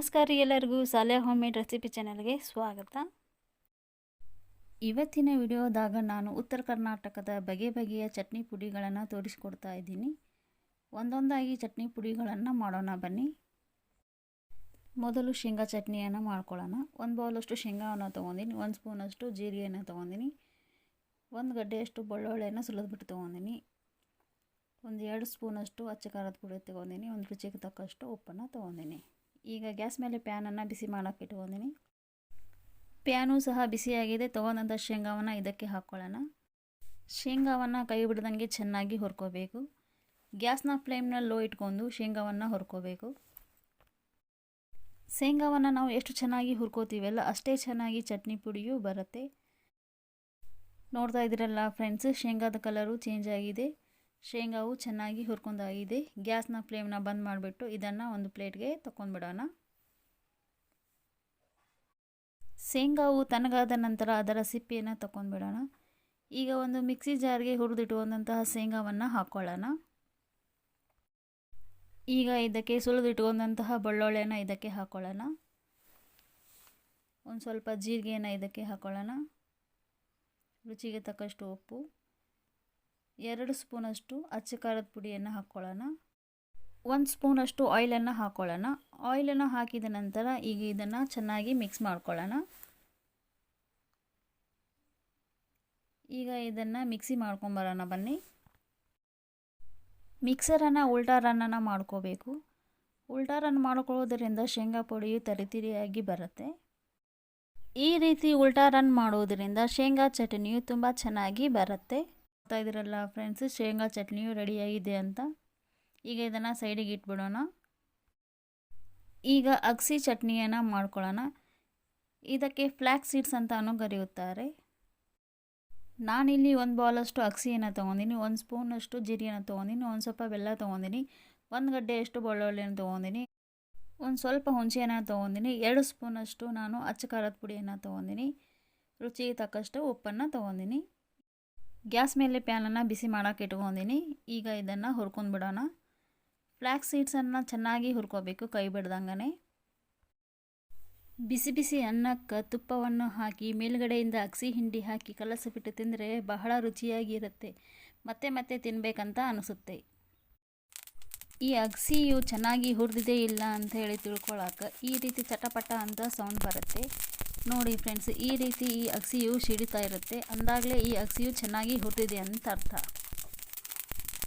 ನಮಸ್ಕಾರ ಎಲ್ಲರಿಗೂ. ಸಾಲೆ ಹೋಮ್ ಮೇಡ್ ರೆಸಿಪಿ ಚಾನಲ್ಗೆ ಸ್ವಾಗತ. ಇವತ್ತಿನ ವಿಡಿಯೋದಾಗ ನಾನು ಉತ್ತರ ಕರ್ನಾಟಕದ ಬಗೆ ಬಗೆಯ ಚಟ್ನಿ ಪುಡಿಗಳನ್ನು ತೋರಿಸ್ಕೊಡ್ತಾ ಇದ್ದೀನಿ. ಒಂದೊಂದಾಗಿ ಚಟ್ನಿ ಪುಡಿಗಳನ್ನು ಮಾಡೋಣ ಬನ್ನಿ. ಮೊದಲು ಶೇಂಗಾ ಚಟ್ನಿಯನ್ನು ಮಾಡ್ಕೊಳ್ಳೋಣ. ಒಂದು ಬೌಲಷ್ಟು ಶೇಂಗಾವನ್ನು ತೊಗೊಂಡಿನಿ. ಒಂದು ಸ್ಪೂನಷ್ಟು ಜೀರಿಗೆಯನ್ನು ತೊಗೊಂಡಿನಿ. ಒಂದು ಗಡ್ಡೆಯಷ್ಟು ಬೆಳ್ಳುಳ್ಳಿಯನ್ನು ಸುಲಿದ್ಬಿಟ್ಟು ತೊಗೊಂಡಿನಿ. ಒಂದು ಎರಡು ಸ್ಪೂನಷ್ಟು ಅಚ್ಚ ಖಾರದ ಪುಡಿ ತೊಗೊಂಡಿನಿ. ಒಂದು ರುಚಿಗೆ ತಕ್ಕಷ್ಟು ಉಪ್ಪನ್ನು ತೊಗೊಂಡಿನಿ. ಈಗ ಗ್ಯಾಸ್ ಮೇಲೆ ಪ್ಯಾನನ್ನು ಬಿಸಿ ಮಾಡೋಕ್ಕೆ ಇಟ್ಕೊಂಡಿನಿ ಪ್ಯಾನು ಸಹ ಬಿಸಿಯಾಗಿದೆ. ತೊಗೊಂಡಂಥ ಶೇಂಗಾವನ್ನು ಇದಕ್ಕೆ ಹಾಕ್ಕೊಳ್ಳೋಣ. ಶೇಂಗಾವನ್ನು ಕೈ ಬಿಡ್ದಂಗೆ ಚೆನ್ನಾಗಿ ಹುರ್ಕೋಬೇಕು. ಗ್ಯಾಸ್ನ ಫ್ಲೇಮ್ನ ಲೋ ಇಟ್ಕೊಂಡು ಶೇಂಗಾವನ್ನು ಹುರ್ಕೋಬೇಕು. ಶೇಂಗಾವನ್ನು ನಾವು ಎಷ್ಟು ಚೆನ್ನಾಗಿ ಹುರ್ಕೋತೀವಲ್ಲ ಅಷ್ಟೇ ಚೆನ್ನಾಗಿ ಚಟ್ನಿ ಪುಡಿಯೂ ಬರುತ್ತೆ. ನೋಡ್ತಾ ಇದ್ದೀರಲ್ಲ ಫ್ರೆಂಡ್ಸ್, ಶೇಂಗಾದ ಕಲರು ಚೇಂಜ್ ಆಗಿದೆ. ಶೇಂಗಾವು ಚೆನ್ನಾಗಿ ಹುರ್ಕೊಂಡಾಗಿದೆ ಗ್ಯಾಸ್ನ ಫ್ಲೇಮ್ನ ಬಂದ್ ಮಾಡಿಬಿಟ್ಟು ಇದನ್ನು ಒಂದು ಪ್ಲೇಟ್ಗೆ ತಗೊಂಡ್ಬಿಡೋಣ ಶೇಂಗಾವು ತನಗಾದ ನಂತರ ಅದರ ಸಿಪ್ಪೆಯನ್ನು ತಗೊಂಡ್ಬಿಡೋಣ ಈಗ ಒಂದು ಮಿಕ್ಸಿ ಜಾರ್ಗೆ ಹುರಿದಿಟ್ಕೊಂಡಂತಹ ಶೇಂಗಾವನ್ನು ಹಾಕ್ಕೊಳ್ಳೋಣ ಈಗ ಇದಕ್ಕೆ ಸುಲಿದಿಟ್ಕೊಂಡಂತಹ ಬೆಳ್ಳುಳ್ಳಿಯನ್ನು ಇದಕ್ಕೆ ಹಾಕ್ಕೊಳ್ಳೋಣ ಒಂದು ಸ್ವಲ್ಪ ಜೀರಿಗೆಯನ್ನು ಇದಕ್ಕೆ ಹಾಕ್ಕೊಳ್ಳೋಣ ರುಚಿಗೆ ತಕ್ಕಷ್ಟು ಉಪ್ಪು. ಎರಡು ಸ್ಪೂನಷ್ಟು ಅಚ್ಚ ಖಾರದ ಪುಡಿಯನ್ನು ಹಾಕ್ಕೊಳ್ಳೋಣ. ಒಂದು ಸ್ಪೂನಷ್ಟು ಆಯಿಲನ್ನು ಹಾಕ್ಕೊಳ್ಳೋಣ. ಆಯಿಲನ್ನು ಹಾಕಿದ ನಂತರ ಈಗ ಇದನ್ನು ಚೆನ್ನಾಗಿ ಮಿಕ್ಸ್ ಮಾಡ್ಕೊಳ್ಳೋಣ. ಈಗ ಇದನ್ನು ಮಿಕ್ಸಿ ಮಾಡ್ಕೊಂಬರೋಣ ಬನ್ನಿ. ಮಿಕ್ಸರನ್ನು ಉಲ್ಟಾ ರನ್ನನ್ನು ಮಾಡ್ಕೋಬೇಕು. ಉಲ್ಟಾ ರನ್ ಮಾಡ್ಕೊಳ್ಳೋದ್ರಿಂದ ಶೇಂಗಾ ಪುಡಿಯು ತರಿತಿರಿಯಾಗಿ ಬರುತ್ತೆ. ಈ ರೀತಿ ಉಲ್ಟಾ ರನ್ ಮಾಡೋದರಿಂದ ಶೇಂಗಾ ಚಟ್ನಿಯು ತುಂಬ ಚೆನ್ನಾಗಿ ಬರುತ್ತೆ. ನೋಡ್ತಾ ಇದ್ದೀರಲ್ಲ ಫ್ರೆಂಡ್ಸ್ ಶೇಂಗಾ ಚಟ್ನಿಯು ರೆಡಿಯಾಗಿದೆ ಅಂತ. ಈಗ ಇದನ್ನು ಸೈಡಿಗೆ ಇಟ್ಬಿಡೋಣ. ಈಗ ಅಗಸಿ ಚಟ್ನಿಯನ್ನು ಮಾಡ್ಕೊಳ್ಳೋಣ. ಇದಕ್ಕೆ ಫ್ಲ್ಯಾಕ್ ಸೀಡ್ಸ್ ಅಂತಾನು ಕರೆಯುತ್ತಾರೆ. ನಾನಿಲ್ಲಿ ಒಂದು ಬಾಲಷ್ಟು ಅಗಸಿಯನ್ನು ತೊಗೊಂಡಿನಿ, ಒಂದು ಸ್ಪೂನಷ್ಟು ಜೀರಿಯನ್ನು ತೊಗೊಂಡಿನಿ, ಒಂದು ಸ್ವಲ್ಪ ಬೆಲ್ಲ ತೊಗೊಂಡಿನಿ, ಒಂದು ಗಡ್ಡೆಯಷ್ಟು ಬೆಳ್ಳುಳ್ಳಿಯನ್ನು ತೊಗೊಂಡಿನಿ, ಒಂದು ಸ್ವಲ್ಪ ಹುಣಸೆಯನ್ನು ತೊಗೊಂಡಿನಿ, ಎರಡು ಸ್ಪೂನಷ್ಟು ನಾನು ಅಚ್ಚ ಖಾರದ ಪುಡಿಯನ್ನು ತೊಗೊಂಡಿನಿ, ರುಚಿಗೆ ತಕ್ಕಷ್ಟು ಉಪ್ಪನ್ನು ತೊಗೊಂಡಿನಿ. ಗ್ಯಾಸ್ ಮೇಲೆ ಪ್ಯಾನನ್ನು ಬಿಸಿ ಮಾಡೋಕೆ ಇಟ್ಕೊಂಡಿನಿ ಈಗ ಇದನ್ನು ಹುರ್ಕೊಂಡು ಬಿಡೋಣ. ಫ್ಲ್ಯಾಕ್ ಸೀಡ್ಸನ್ನು ಚೆನ್ನಾಗಿ ಹುರ್ಕೋಬೇಕು ಕೈ ಬಿಡ್ದಂಗೆ ಬಿಸಿ ಬಿಸಿ ಅನ್ನಕ್ಕೆ ತುಪ್ಪವನ್ನು ಹಾಕಿ, ಮೇಲುಗಡೆಯಿಂದ ಅಗಸಿ ಹಿಂಡಿ ಹಾಕಿ ಕಲಸಿಬಿಟ್ಟು ತಿಂದರೆ ಬಹಳ ರುಚಿಯಾಗಿರುತ್ತೆ. ಮತ್ತೆ ಮತ್ತೆ ತಿನ್ನಬೇಕಂತ ಅನಿಸುತ್ತೆ. ಈ ಅಗಸಿಯು ಚೆನ್ನಾಗಿ ಹುರಿದಿದೆ ಇಲ್ಲ ಅಂತ ಹೇಳಿ ತಿಳ್ಕೊಳಕ್ಕೆ ಈ ರೀತಿ ಚಟಪಟ ಅಂತ ಸೌಂಡ್ ಬರುತ್ತೆ. ನೋಡಿ ಫ್ರೆಂಡ್ಸ್, ಈ ರೀತಿ ಈ ಅಗಸಿಯು ಸಿಡಿತಾ ಇರುತ್ತೆ. ಅಂದಾಗಲೇ ಈ ಅಗಸಿಯು ಚೆನ್ನಾಗಿ ಹುರಿದಿದೆ ಅಂತ ಅರ್ಥ.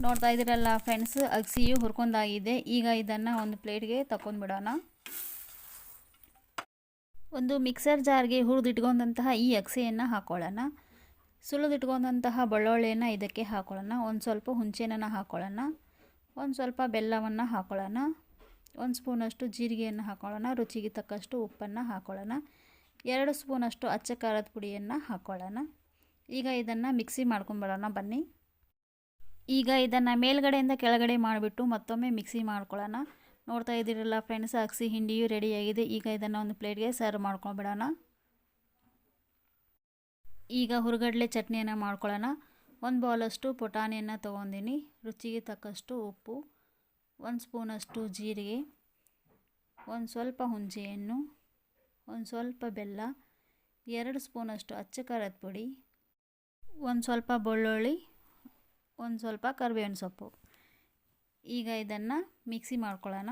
ನೋಡ್ತಾ ಇದ್ದೀರಲ್ಲ ಫ್ರೆಂಡ್ಸ್ ಅಗಸಿಯು ಹುರ್ಕೊಂಡಾಗಿದೆ. ಈಗ ಇದನ್ನು ಒಂದು ಪ್ಲೇಟ್ಗೆ ತಗೊಂಡ್ಬಿಡೋಣ ಒಂದು ಮಿಕ್ಸರ್ ಜಾರ್ಗೆ ಹುರಿದಿಟ್ಕೊಂಡಂತಹ ಈ ಅಗಸೆಯನ್ನು ಹಾಕೊಳ್ಳೋಣ. ಸುಲಿದಿಟ್ಕೊಂಡಂತಹ ಬೆಳ್ಳುಳ್ಳಿಯನ್ನು ಇದಕ್ಕೆ ಹಾಕೊಳ್ಳೋಣ. ಒಂದು ಸ್ವಲ್ಪ ಹುಣಸೆನ ಹಾಕೊಳ್ಳೋಣ. ಒಂದು ಸ್ವಲ್ಪ ಬೆಲ್ಲವನ್ನು ಹಾಕ್ಕೊಳ್ಳೋಣ ಒಂದು ಸ್ಪೂನಷ್ಟು ಜೀರಿಗೆಯನ್ನು ಹಾಕೊಳ್ಳೋಣ. ರುಚಿಗೆ ತಕ್ಕಷ್ಟು ಉಪ್ಪನ್ನು ಹಾಕ್ಕೊಳ್ಳೋಣ ಎರಡು ಸ್ಪೂನಷ್ಟು ಅಚ್ಚ ಖಾರದ ಪುಡಿಯನ್ನು ಹಾಕ್ಕೊಳ್ಳೋಣ ಈಗ ಇದನ್ನು ಮಿಕ್ಸಿ ಮಾಡ್ಕೊಂಬಿಡೋಣ ಬನ್ನಿ. ಈಗ ಇದನ್ನು ಮೇಲ್ಗಡೆಯಿಂದ ಕೆಳಗಡೆ ಮಾಡಿಬಿಟ್ಟು ಮತ್ತೊಮ್ಮೆ ಮಿಕ್ಸಿ ಮಾಡ್ಕೊಳ್ಳೋಣ. ನೋಡ್ತಾ ಇದ್ದೀರಲ್ಲ ಫ್ರೆಂಡ್ಸ್, ಅಗಸಿ ಹಿಂಡಿಯು ರೆಡಿಯಾಗಿದೆ ಈಗ ಇದನ್ನು ಒಂದು ಪ್ಲೇಟ್ಗೆ ಸರ್ವ್ ಮಾಡ್ಕೊಂಬಿಡೋಣ ಈಗ ಹುರುಗಡ್ಲೆ ಚಟ್ನಿಯನ್ನು ಮಾಡ್ಕೊಳ್ಳೋಣ. ಒಂದು ಬೌಲಷ್ಟು ಪುಟಾಣಿಯನ್ನು ತೊಗೊಂಡಿನಿ. ರುಚಿಗೆ ತಕ್ಕಷ್ಟು ಉಪ್ಪು, ಒಂದು ಸ್ಪೂನಷ್ಟು ಜೀರಿಗೆ, ಒಂದು ಸ್ವಲ್ಪ ಹುಣಸೆಹಣ್ಣು ಒಂದು ಸ್ವಲ್ಪ ಬೆಲ್ಲ, ಎರಡು ಸ್ಪೂನಷ್ಟು ಅಚ್ಚ ಖಾರದ ಪುಡಿ, ಒಂದು ಸ್ವಲ್ಪ ಬೆಳ್ಳುಳ್ಳಿ, ಒಂದು ಸ್ವಲ್ಪ ಕರಿಬೇವಿನ ಸೊಪ್ಪು. ಈಗ ಇದನ್ನು ಮಿಕ್ಸಿ ಮಾಡ್ಕೊಳ್ಳೋಣ.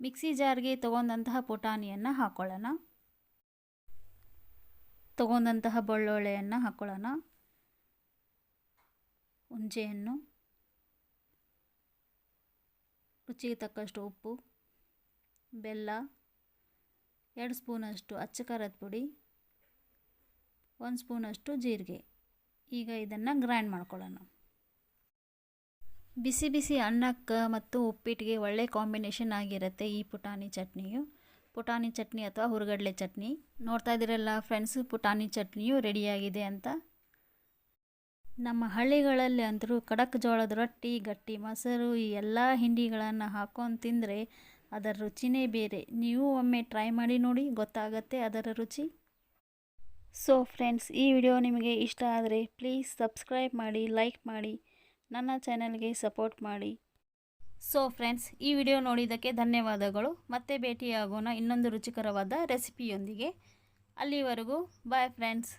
ಮಿಕ್ಸಿ ಜಾರ್ಗೆ ತೊಗೊಂಡಂತಹ ಪುಟಾಣಿಯನ್ನು ಹಾಕ್ಕೊಳ್ಳೋಣ ತೊಗೊಂಡಂತಹ ಬೆಳ್ಳುಳ್ಳಿಯನ್ನು ಹಾಕ್ಕೊಳ್ಳೋಣ ಹುಣಸೆಹಣ್ಣು ರುಚಿಗೆ ತಕ್ಕಷ್ಟು ಉಪ್ಪು, ಬೆಲ್ಲ ಎರಡು ಸ್ಪೂನಷ್ಟು ಅಚ್ಚ ಖಾರದ ಪುಡಿ, ಒಂದು ಸ್ಪೂನಷ್ಟು ಜೀರಿಗೆ. ಈಗ ಇದನ್ನು ಗ್ರೈಂಡ್ ಮಾಡ್ಕೊಳ್ಳೋಣ. ಬಿಸಿ ಬಿಸಿ ಅನ್ನಕ್ಕೆ ಮತ್ತು ಉಪ್ಪಿಟ್ಟಿಗೆ ಒಳ್ಳೆ ಕಾಂಬಿನೇಷನ್ ಆಗಿರುತ್ತೆ ಈ ಪುಟಾಣಿ ಚಟ್ನಿಯು. ಪುಟಾಣಿ ಚಟ್ನಿ ಅಥವಾ ಹುರುಗಡ್ಲೆ ಚಟ್ನಿ. ನೋಡ್ತಾ ಇದ್ದೀರಲ್ಲ ಫ್ರೆಂಡ್ಸ್ ಪುಟಾಣಿ ಚಟ್ನಿಯು ರೆಡಿಯಾಗಿದೆ ಅಂತ. ನಮ್ಮ ಹಳ್ಳಿಗಳಲ್ಲಿ ಅಂತರೂ ಕಡಕ್ ಜೋಳದ ರೊಟ್ಟಿ, ಗಟ್ಟಿ, ಮೊಸರು ಈ ಎಲ್ಲ ಹಿಂಡಿಗಳನ್ನು ಹಾಕೊಂಡು ತಿಂದರೆ ಅದರ ರುಚಿನೇ ಬೇರೆ. ನೀವು ಒಮ್ಮೆ ಟ್ರೈ ಮಾಡಿ ನೋಡಿ, ಗೊತ್ತಾಗತ್ತೆ ಅದರ ರುಚಿ. ಸೊ ಫ್ರೆಂಡ್ಸ್ ಈ ವಿಡಿಯೋ ನಿಮಗೆ ಇಷ್ಟ ಆದರೆ ಪ್ಲೀಸ್ ಸಬ್ಸ್ಕ್ರೈಬ್ ಮಾಡಿ ಲೈಕ್ ಮಾಡಿ, ನನ್ನ ಚಾನಲ್ಗೆ ಸಪೋರ್ಟ್ ಮಾಡಿ. ಸೊ ಫ್ರೆಂಡ್ಸ್ ಈ ವಿಡಿಯೋ ನೋಡಿದ್ದಕ್ಕೆ ಧನ್ಯವಾದಗಳು. ಮತ್ತೆ ಭೇಟಿಯಾಗೋಣ ಇನ್ನೊಂದು ರುಚಿಕರವಾದ ರೆಸಿಪಿಯೊಂದಿಗೆ ಅಲ್ಲಿವರೆಗೂ ಬಾಯ್ ಫ್ರೆಂಡ್ಸ್